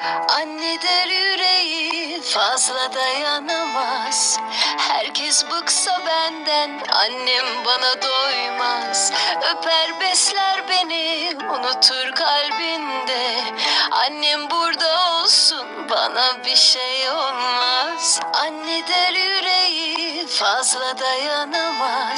Anne der yüreği fazla dayanamaz. Herkes bıksa benden annem bana doymaz. Öper besler beni unutur kalbinde. Annem burada olsun bana bir şey olmaz. Anne der yüreği fazla dayanamaz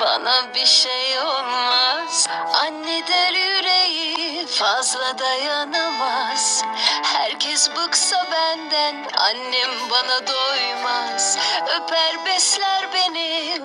bana bir şey olmaz. Anne der yüreği fazla dayanamaz. Herkes bıksa benden annem bana doymaz. Öper besler beni